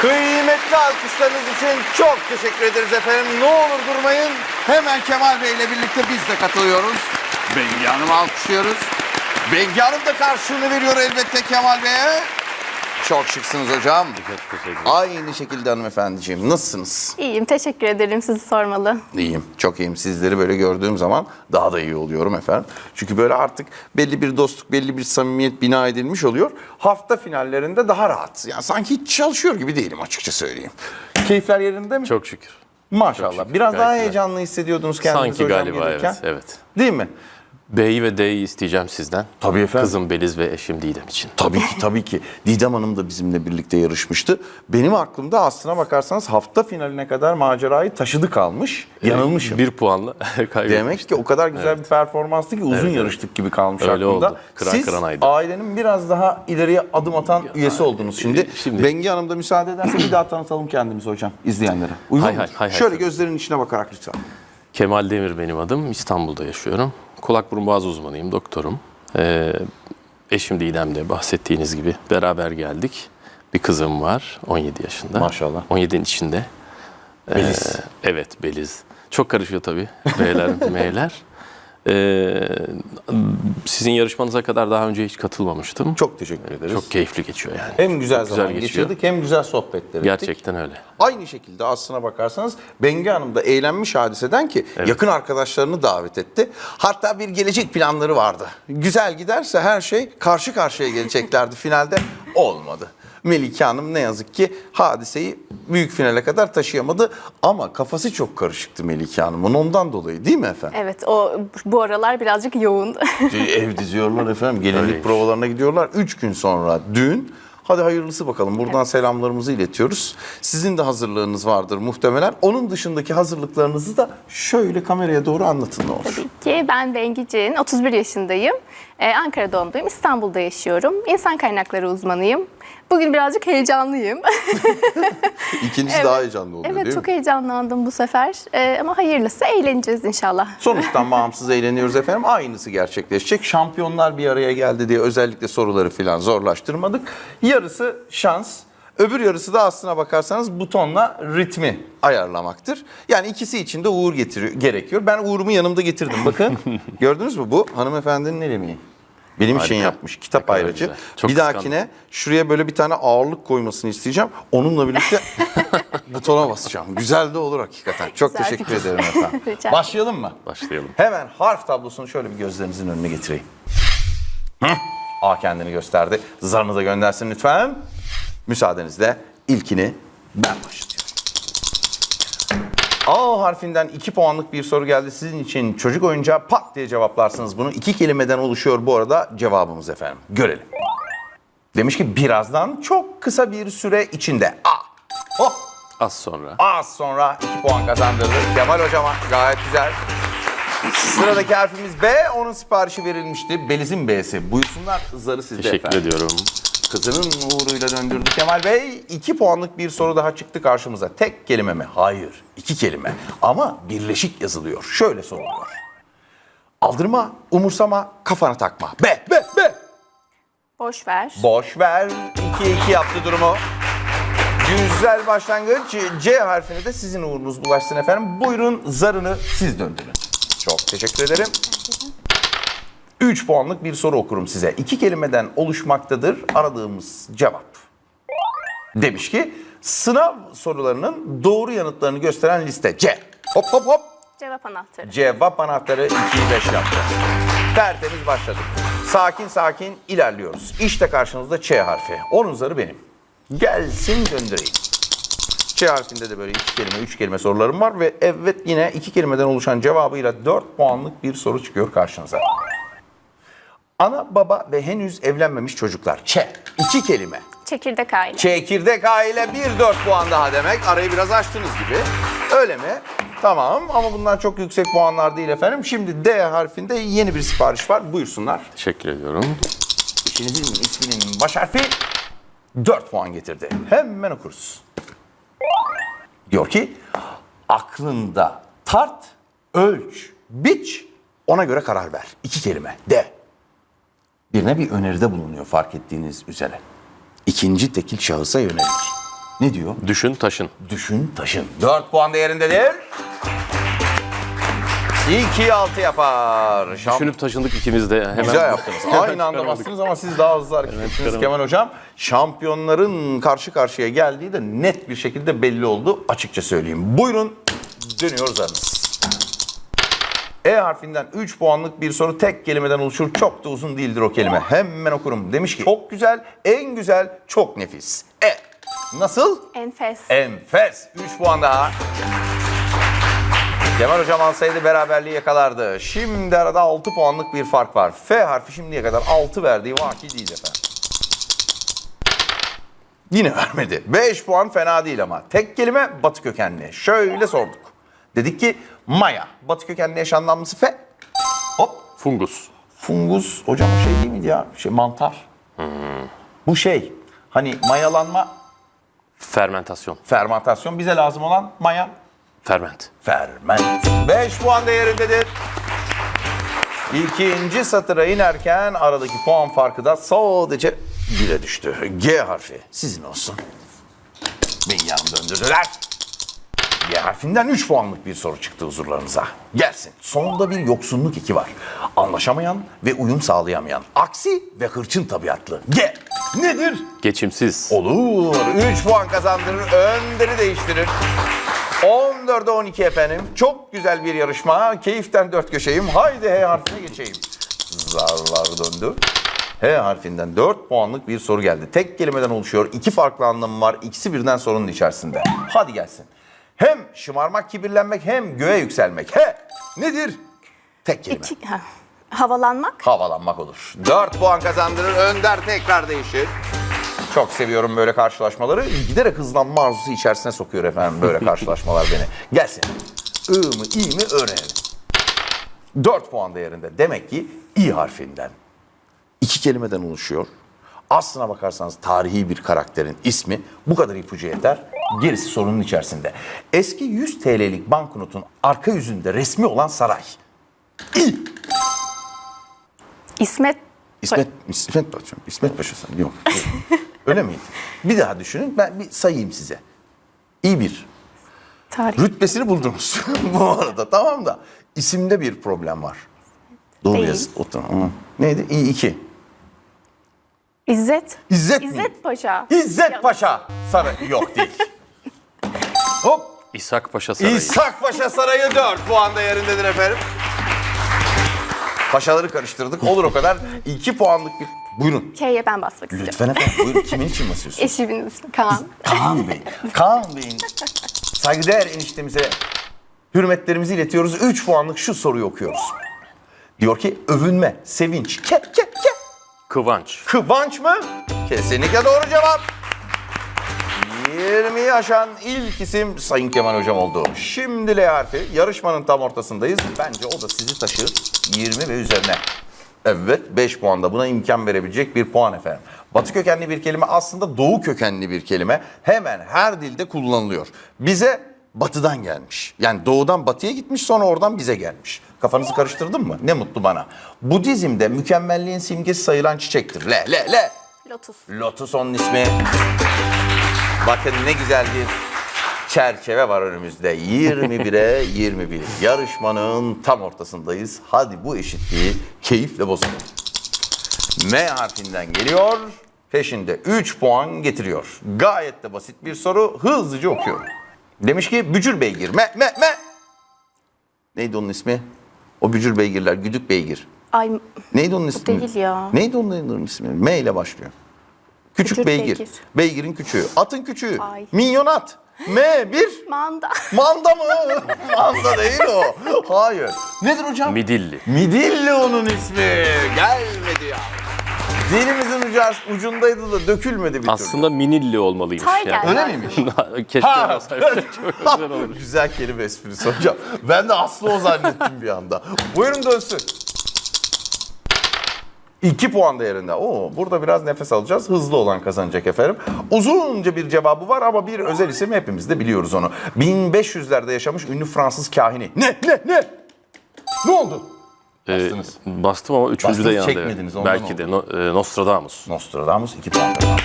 Kıymetli alkışlarınız için çok teşekkür ederiz efendim. Ne olur durmayın. Hemen Kemal Bey ile birlikte biz de katılıyoruz. Bengi Hanım'ı alkışlıyoruz. Bengi Hanım da karşılığını veriyor elbette Kemal Bey'e. Çok şıksınız hocam. Aynı şekilde hanımefendiciğim. Nasılsınız? İyiyim, teşekkür ederim. Sizi sormalı. İyiyim, çok iyiyim. Sizleri böyle gördüğüm zaman daha da iyi oluyorum efendim. Çünkü böyle artık belli bir dostluk, belli bir samimiyet bina edilmiş oluyor. Hafta finallerinde daha rahat. Yani sanki hiç çalışıyor gibi değilim açıkça söyleyeyim. Keyifler yerinde mi? Çok şükür. Maşallah. çok şükür, Biraz gayet daha heyecanlı hissediyordunuz kendinizi Sanki hocam galiba gelirken. evet. Evet. Değil mi? B'yi ve D'yi isteyeceğim sizden. Tabii efendim. Kızım Beliz ve eşim Didem için. Tabii ki tabii ki. Didem Hanım da bizimle birlikte yarışmıştı. Benim aklımda aslına bakarsanız hafta finaline kadar macerayı taşıdı kalmış. Yanılmışım. Bir puanla kaybettim. Demek ki o kadar güzel bir performanstı ki uzun yarıştık gibi kalmış Öyle aklımda. oldu. Kıran Siz kıranaydı. ailenin biraz daha ileriye adım atan üyesi oldunuz şimdi. şimdi- Bengi Hanım da müsaade ederse bir daha tanıtalım kendimizi hocam izleyenlere. Uygun Hay hay, hay hay, Şöyle tabii. gözlerinin içine bakarak lütfen. Kemal Demir benim adım. İstanbul'da yaşıyorum. Kulak burun boğaz uzmanıyım, doktorum. Ee, eşim Didem de bahsettiğiniz gibi beraber geldik. Bir kızım var 17 yaşında. Maşallah. 17'nin içinde. Ee, Beliz. evet Beliz. Çok karışıyor tabii B'ler, M'ler. Ee, sizin yarışmanıza kadar daha önce hiç katılmamıştım. Çok teşekkür ederiz. Çok keyifli geçiyor yani. hem güzel Çok zaman geçiyor. geçirdik hem güzel sohbetler ettik. Gerçekten öyle. Aynı şekilde aslına bakarsanız Bengi Hanım da eğlenmiş hadiseden ki yakın arkadaşlarını davet etti. Hatta bir gelecek planları vardı. Güzel giderse her şey karşı karşıya geleceklerdi finalde olmadı. Melike Hanım ne yazık ki hadiseyi büyük finale kadar taşıyamadı ama kafası çok karışıktı Melike Hanım'ın ondan dolayı değil mi efendim? Evet, o bu aralar birazcık yoğun. Ev diziyorlar efendim. Gelinlik Öyleymiş. provalarına gidiyorlar. Üç gün sonra düğün. Hadi hayırlısı bakalım. Buradan selamlarımızı iletiyoruz. Sizin de hazırlığınız vardır muhtemelen. Onun dışındaki hazırlıklarınızı da şöyle kameraya doğru anlatın ne olur. Ki ben Bengi Cin, 31 yaşındayım. Ee, Ankara doğumluyum, İstanbul'da yaşıyorum. İnsan kaynakları uzmanıyım. Bugün birazcık heyecanlıyım. İkincisi daha heyecanlı oluyor evet, değil çok mi? heyecanlandım bu sefer. Ee, ama hayırlısı eğleneceğiz inşallah. Sonuçtan bağımsız eğleniyoruz efendim. Aynısı gerçekleşecek. Şampiyonlar bir araya geldi diye özellikle soruları falan zorlaştırmadık. Yarısı şans. Öbür yarısı da aslına bakarsanız butonla ritmi ayarlamaktır. Yani ikisi için de uğur getiriyor, gerekiyor. Ben uğurumu yanımda getirdim. Bakın gördünüz mü bu hanımefendinin el emeği. Benim için Harika. yapmış Ne kitap kadar ayrıcı. Çok bir dahakine şuraya böyle bir tane ağırlık koymasını isteyeceğim. Onunla birlikte butona basacağım. Güzel de olur hakikaten. Çok Güzel teşekkür fikir. ederim efendim. Başlayalım mı? Başlayalım. Hemen harf tablosunu şöyle bir gözlerinizin önüne getireyim. A kendini gösterdi. Zarını da göndersin lütfen. Müsaadenizle ilkini ben başlatıyorum. A harfinden 2 puanlık bir soru geldi. Sizin için çocuk oyuncağı pat diye cevaplarsınız bunu. İki kelimeden oluşuyor bu arada cevabımız efendim. Görelim. Demiş ki birazdan çok kısa bir süre içinde. A. Hop. Az sonra. Az sonra 2 puan kazandırdı. Kemal hocama gayet güzel. Sıradaki harfimiz B. Onun siparişi verilmişti. Beliz'in B'si. Buyursunlar zarı sizde Teşekkür efendim. ediyorum. Kızının uğruyla döndürdü Kemal Bey. 2 puanlık bir soru daha çıktı karşımıza. Tek kelime mi? Hayır. iki kelime. Ama birleşik yazılıyor. Şöyle soruluyor. Aldırma, umursama, kafana takma. B, B, B. Boş ver. Boş ver. 2-2 yaptı durumu. Güzel başlangıç. C harfini de sizin uğrunuz bulaşsın efendim. Buyurun zarını siz döndürün. Çok teşekkür ederim. 3 puanlık bir soru okurum size. İki kelimeden oluşmaktadır aradığımız cevap. Demiş ki sınav sorularının doğru yanıtlarını gösteren liste C. Hop hop hop. Cevap anahtarı. Cevap anahtarı 2'yi 5 yaptı. Tertemiz başladık. Sakin sakin ilerliyoruz. İşte karşınızda Ç harfi. Onun zarı benim. Gelsin göndereyim. Ç harfinde de böyle iki kelime, üç kelime sorularım var ve evet yine iki kelimeden oluşan cevabıyla 4 puanlık bir soru çıkıyor karşınıza. Ana, baba ve henüz evlenmemiş çocuklar. Ç. iki kelime. Çekirdek aile. Çekirdek aile bir 4 puan daha demek. Arayı biraz açtınız gibi. Öyle mi? Tamam ama bunlar çok yüksek puanlar değil efendim. Şimdi D harfinde yeni bir sipariş var. Buyursunlar. Teşekkür ediyorum. İşinizin isminin baş harfi 4 puan getirdi. Hemen okuruz. Diyor ki aklında tart, ölç, biç, ona göre karar ver. İki kelime. D. Birine bir öneride bulunuyor fark ettiğiniz üzere. İkinci tekil şahısa yönelik. Ne diyor? Düşün taşın. Düşün taşın. 4 puan değerindedir. 2 6 yapar. Şamp- Düşünüp taşındık ikimiz de hemen. Güzel yaptınız. Aynı anda bastınız ama siz daha hızlı hareket ettiniz. Kemal Hocam. Şampiyonların karşı karşıya geldiği de net bir şekilde belli oldu. Açıkça söyleyeyim. Buyurun dönüyoruz aranız. E harfinden 3 puanlık bir soru tek kelimeden oluşur. Çok da uzun değildir o kelime. Hemen okurum. Demiş ki çok güzel, en güzel, çok nefis. E. Nasıl? Enfes. Enfes. 3 puan daha. Kemal Hocam alsaydı beraberliği yakalardı. Şimdi arada 6 puanlık bir fark var. F harfi şimdiye kadar 6 verdiği vaki değil efendim. Yine vermedi. 5 puan fena değil ama. Tek kelime batı kökenli. Şöyle sorduk. Dedik ki maya. Batı kökenli eş anlamlısı F. Hop. Fungus. Fungus. Hocam o şey değil miydi ya? Şey mantar. Bu şey. Hani mayalanma, Fermentasyon. fermentasyon bize lazım olan maya. Ferment. Ferment. 5 puan değerindedir. İkinci satıra inerken aradaki puan farkı da sadece 1'e düştü. G harfi sizin olsun. Beni yanım döndürdüler. G harfinden 3 puanlık bir soru çıktı huzurlarınıza. Gelsin. Sonunda bir yoksunluk iki var. Anlaşamayan ve uyum sağlayamayan. Aksi ve hırçın tabiatlı. G. Nedir? Geçimsiz. Olur. 3 puan kazandırır, önderi değiştirir. 14'e 12 efendim. Çok güzel bir yarışma. Keyiften dört köşeyim. Haydi H harfine geçeyim. Zarlar döndü. H harfinden 4 puanlık bir soru geldi. Tek kelimeden oluşuyor. İki farklı anlamı var. İkisi birden sorunun içerisinde. Hadi gelsin. Hem şımarmak, kibirlenmek hem göğe yükselmek. He nedir? Tek kelime. İki- ha. Havalanmak. Havalanmak olur. 4 puan kazandırır. Önder tekrar değişir. Çok seviyorum böyle karşılaşmaları. Giderek hızlanma arzusu içerisine sokuyor efendim böyle karşılaşmalar beni. Gelsin. I mı i mi öğrenelim. 4 puan değerinde. Demek ki i harfinden. iki kelimeden oluşuyor. Aslına bakarsanız tarihi bir karakterin ismi bu kadar ipucu yeter. Gerisi sorunun içerisinde. Eski 100 TL'lik banknotun arka yüzünde resmi olan saray. İ. İsmet. İsmet, İsmet Paşa, İsmet Paşa sen yok. Öyle miydi? Bir daha düşünün ben bir sayayım size. İyi bir. Tarih. Rütbesini buldunuz bu arada tamam da isimde bir problem var. Doğru Değil. yazın. O tamam. Neydi? İyi iki. İzzet. İzzet mi? İzzet Paşa. İzzet Ya- Paşa Sarayı. Yok değil. Hop. İshak Paşa Sarayı. İshak Paşa Sarayı 4 puan değerindedir efendim. Paşaları karıştırdık. Olur o kadar. 2 puanlık bir... Buyurun. K'ye ben basmak istiyorum. Lütfen efendim. Buyurun. Kimin için basıyorsunuz? Eşimin ismi Kaan. Kaan Bey. Kaan Bey'in saygıdeğer eniştemize hürmetlerimizi iletiyoruz. 3 puanlık şu soruyu okuyoruz. Diyor ki övünme, sevinç, ke, ke, ke. Kıvanç. Kıvanç mı? Kesinlikle doğru cevap. 20'yi aşan ilk isim Sayın Kemal Hocam oldu. Şimdi L harfi. Yarışmanın tam ortasındayız. Bence o da sizi taşır 20 ve üzerine. Evet 5 puanda buna imkan verebilecek bir puan efendim. Batı kökenli bir kelime aslında doğu kökenli bir kelime. Hemen her dilde kullanılıyor. Bize batıdan gelmiş. Yani doğudan batıya gitmiş sonra oradan bize gelmiş. Kafanızı karıştırdın mı? Ne mutlu bana. Budizm'de mükemmelliğin simgesi sayılan çiçektir. Le le le. Lotus. Lotus onun ismi. Bakın ne güzel bir çerçeve var önümüzde. 21'e 21. Yarışmanın tam ortasındayız. Hadi bu eşitliği keyifle bozalım. M harfinden geliyor. Peşinde 3 puan getiriyor. Gayet de basit bir soru. Hızlıca okuyorum. Demiş ki bücür beygir. Me me me. Neydi onun ismi? O bücür beygirler. Güdük beygir. Ay Neydi onun ismi? değil ya. Neydi onun ismi? M ile başlıyor. Küçük Bücür beygir. beygir. Beygirin küçüğü. Atın küçüğü. Ay. Minyonat. M1. manda. Manda mı? Manda değil o. Hayır. Nedir hocam? Midilli. Midilli onun ismi. Gelmedi ya. Dilimizin ucu, ucundaydı da dökülmedi bir türlü. Aslında minilli olmalıymış. Tay yani. Öyle miymiş? Keşke Ha, olsaydı. Çok güzel olur. Güzel kelime esprisi hocam. Ben de Aslı o zannettim bir anda. Buyurun dönsün. 2 puan değerinde. Oo, burada biraz nefes alacağız. Hızlı olan kazanacak efendim. Uzunca bir cevabı var ama bir özel isim hepimiz de biliyoruz onu. 1500'lerde yaşamış ünlü Fransız kahini. Ne ne ne? Ne oldu? Ee, Bastınız. bastım ama üçüncü de yandı. çekmediniz, ondan Belki de no, e, Nostradamus. Nostradamus 2 puan kazandı.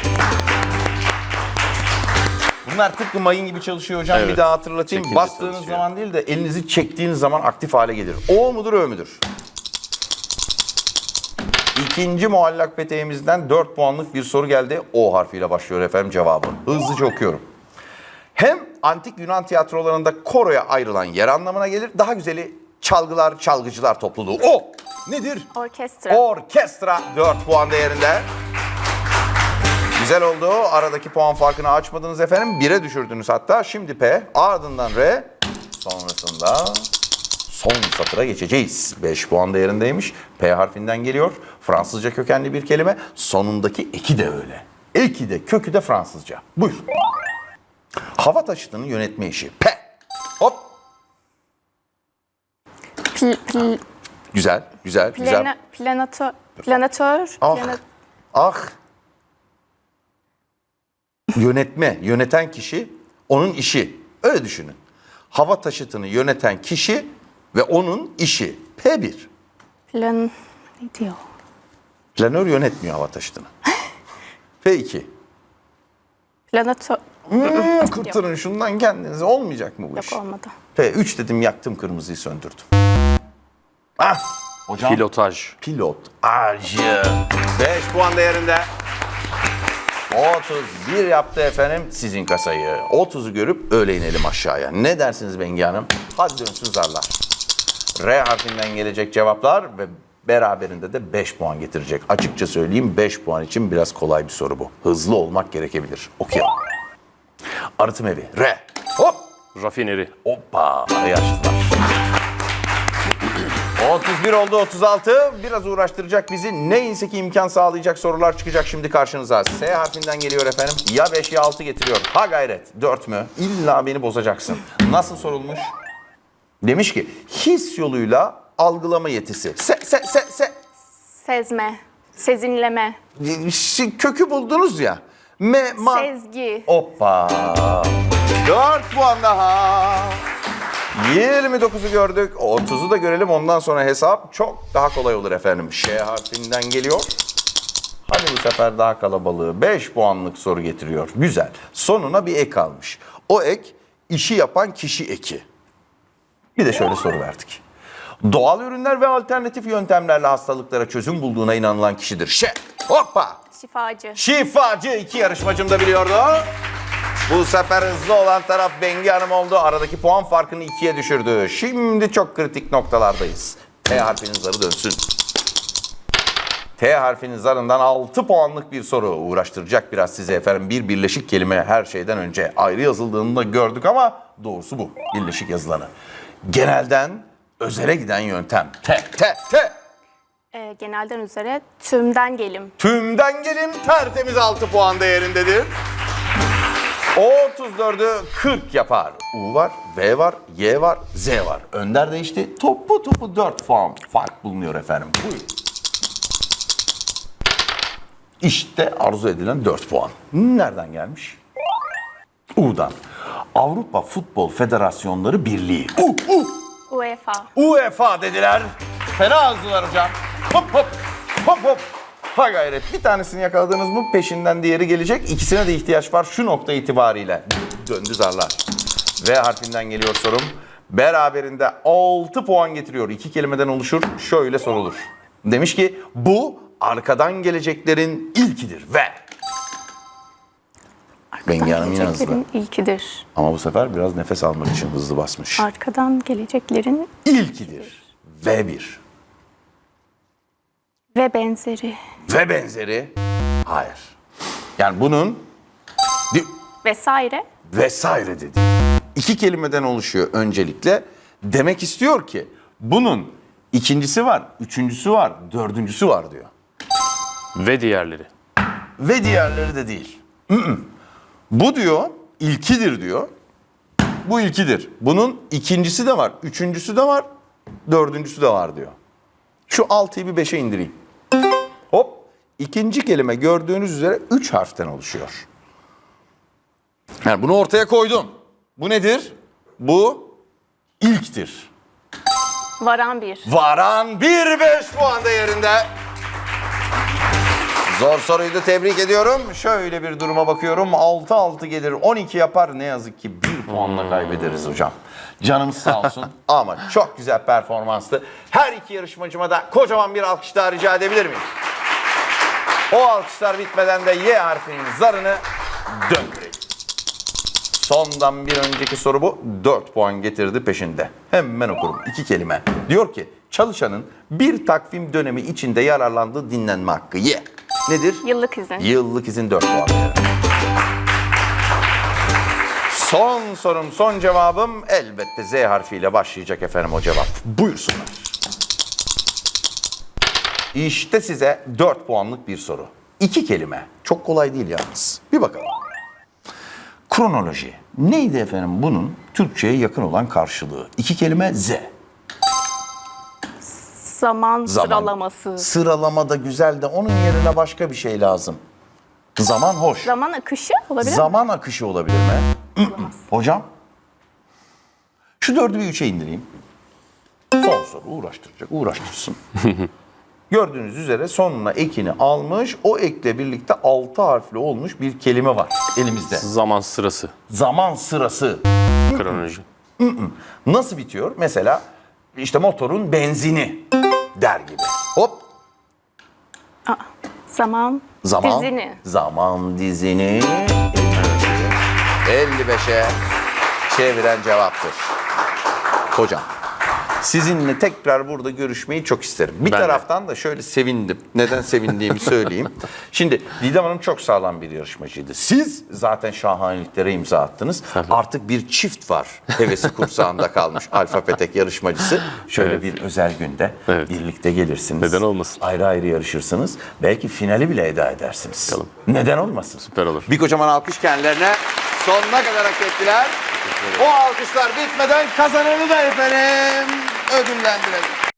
Bunlar tıpkı mayın gibi çalışıyor hocam. Bir Evet. daha hatırlatayım. Çekince Bastığınız çalışıyor. zaman değil de elinizi çektiğiniz zaman aktif hale gelir. O mudur, ö müdür? İkinci muallak peteğimizden 4 puanlık bir soru geldi. O harfiyle başlıyor efendim cevabı. Hızlıca okuyorum. Hem antik Yunan tiyatrolarında koroya ayrılan yer anlamına gelir. Daha güzeli çalgılar, çalgıcılar topluluğu. O nedir? Orkestra. Orkestra 4 puan değerinde. Güzel oldu. Aradaki puan farkını açmadınız efendim. 1'e düşürdünüz hatta. Şimdi P, ardından R, sonrasında son satıra geçeceğiz. 5 puan değerindeymiş. P harfinden geliyor. Fransızca kökenli bir kelime. Sonundaki eki de öyle. Eki de kökü de Fransızca. Buyur. Hava taşıtının yönetme işi. P. Hop. Pl- pl- Güzel, güzel, güzel. plana- planatör. Planatör. Ah, plana- ah. Yönetme, yöneten kişi onun işi. Öyle düşünün. Hava taşıtını yöneten kişi ve onun işi. P1. plan... Ne diyor? Planör yönetmiyor hava taşıtını. P2. Planatör. Hmm, kurtarın şundan kendinize. Olmayacak mı bu iş? Yok olmadı. P3 dedim yaktım kırmızıyı söndürdüm. Ah! Hocam. Pilotaj. Pilot. Acı. 5 puan değerinde. 31 yaptı efendim sizin kasayı. 30'u görüp öyle inelim aşağıya. Ne dersiniz Bengi Hanım? Hadi dönsün zarlar. R harfinden gelecek cevaplar ve beraberinde de 5 puan getirecek. Açıkça söyleyeyim 5 puan için biraz kolay bir soru bu. Hızlı olmak gerekebilir. Okuyalım. Arıtım evi. R. Hop. Rafineri. Hoppa. Arayı açtılar. 31 oldu 36. Biraz uğraştıracak bizi. Neyse ki imkan sağlayacak sorular çıkacak şimdi karşınıza. S harfinden geliyor efendim. Ya 5 ya 6 getiriyor. Ha gayret. 4 mü? İlla beni bozacaksın. Nasıl sorulmuş? Demiş ki his yoluyla algılama yetisi. Se, se, se, se. Sezme. Sezinleme. Kökü buldunuz ya. Me, ma. Sezgi. Hoppa. 4 puan daha. 29'u gördük. 30'u da görelim. Ondan sonra hesap çok daha kolay olur efendim. Ş harfinden geliyor. Hadi bu sefer daha kalabalığı. 5 puanlık soru getiriyor. Güzel. Sonuna bir ek almış. O ek işi yapan kişi eki. Bir de şöyle soru verdik. Doğal ürünler ve alternatif yöntemlerle hastalıklara çözüm bulduğuna inanılan kişidir. Ş. Hoppa. Şifacı. Şifacı iki yarışmacım da biliyordu. Bu sefer hızlı olan taraf Bengi Hanım oldu. Aradaki puan farkını ikiye düşürdü. Şimdi çok kritik noktalardayız. T harfinin zarı dönsün. T harfinin zarından 6 puanlık bir soru uğraştıracak biraz size efendim. Bir birleşik kelime her şeyden önce ayrı yazıldığını da gördük ama doğrusu bu. Birleşik yazılanı. Genelden özele giden yöntem. T, T, T. Ee, genelden üzere tümden gelim. Tümden gelim tertemiz 6 puan değerindedir. 34'ü 40 yapar. U var, V var, Y var, Z var. Önder değişti. Topu topu 4 puan fark bulunuyor efendim. Buyurun. İşte arzu edilen 4 puan. Nereden gelmiş? U'dan. Avrupa Futbol Federasyonları Birliği. U, U. UEFA. UEFA dediler. Fena hızlılar hocam. Hop hop hop hop. Ha gayret. Bir tanesini yakaladınız mı peşinden diğeri gelecek. İkisine de ihtiyaç var şu nokta itibariyle. Döndü zarlar. V harfinden geliyor sorum. Beraberinde 6 puan getiriyor. İki kelimeden oluşur. Şöyle sorulur. Demiş ki bu arkadan geleceklerin ilkidir. Ve Bengi Hanım yine hızlı. Geleceklerin ilkidir. Ama bu sefer biraz nefes almak için hızlı basmış. Arkadan geleceklerin İlkidir. V1. Ve benzeri. ve benzeri hayır. Yani bunun Vesaire. vesaire dedi. İki kelimeden oluşuyor öncelikle. Demek istiyor ki bunun ikincisi var, üçüncüsü var, dördüncüsü var diyor. Ve diğerleri. Ve diğerleri de değil. Mm-mm. Bu diyor ilkidir diyor. Bu ilkidir. Bunun ikincisi de var, üçüncüsü de var, dördüncüsü de var diyor. Şu altıyı bir beşe indireyim. İkinci kelime gördüğünüz üzere üç harften oluşuyor. Yani bunu ortaya koydum. Bu nedir? Bu ilktir. Varan bir. Varan 1-5 puan değerinde. Zor soruydu tebrik ediyorum. Şöyle bir duruma bakıyorum. 6-6 gelir 12 yapar. Ne yazık ki bir puanla kaybederiz hocam. Canımız sağ olsun ama çok güzel performanstı. Her iki yarışmacıma da kocaman bir alkış daha rica edebilir miyim? O alkışlar bitmeden de Y harfinin zarını döndürelim. Sondan bir önceki soru bu. 4 puan getirdi peşinde. Hemen okurum. İki kelime. Diyor ki çalışanın bir takvim dönemi içinde yararlandığı dinlenme hakkı. Y. Nedir? Yıllık izin. Yıllık izin 4 puan. Son sorum, son cevabım elbette Z harfiyle başlayacak efendim o cevap. Buyursunlar. İşte size 4 puanlık bir soru. İki kelime. Çok kolay değil yalnız. Bir bakalım. Kronoloji. Neydi efendim bunun Türkçe'ye yakın olan karşılığı? İki kelime Z. Zaman, Zaman. sıralaması. Sıralama da güzel de onun yerine başka bir şey lazım. Zaman hoş. Zaman akışı olabilir mi? Zaman akışı olabilir mi? Hocam? Şu dördü bir üçe indireyim. Son soru uğraştıracak, uğraştırsın. Gördüğünüz üzere sonuna ekini almış, o ekle birlikte altı harfli olmuş bir kelime var elimizde. Zaman sırası. Zaman sırası. Kronoloji. Nasıl bitiyor? Mesela işte motorun benzini der gibi. Hop Aa, zaman, Zaman dizini. Zaman dizini 55'e çeviren cevaptır. Hocam sizinle tekrar burada görüşmeyi çok isterim. Bir Ben de. taraftan da şöyle sevindim. Neden sevindiğimi söyleyeyim. Şimdi Didem Hanım çok sağlam bir yarışmacıydı. Siz zaten şahaneliklere imza attınız. Artık bir çift var. Hevesi kursağında kalmış Alfa Petek yarışmacısı. Şöyle Evet. bir özel günde Evet. birlikte gelirsiniz. Neden olmasın? Ayrı ayrı yarışırsınız. Belki finali bile eda edersiniz. Bakalım. Neden olmasın? Süper olur. Bir kocaman alkış kendilerine. Sonuna kadar hak ettiler. O alkışlar bitmeden kazananı da efendim ödüllendirelim.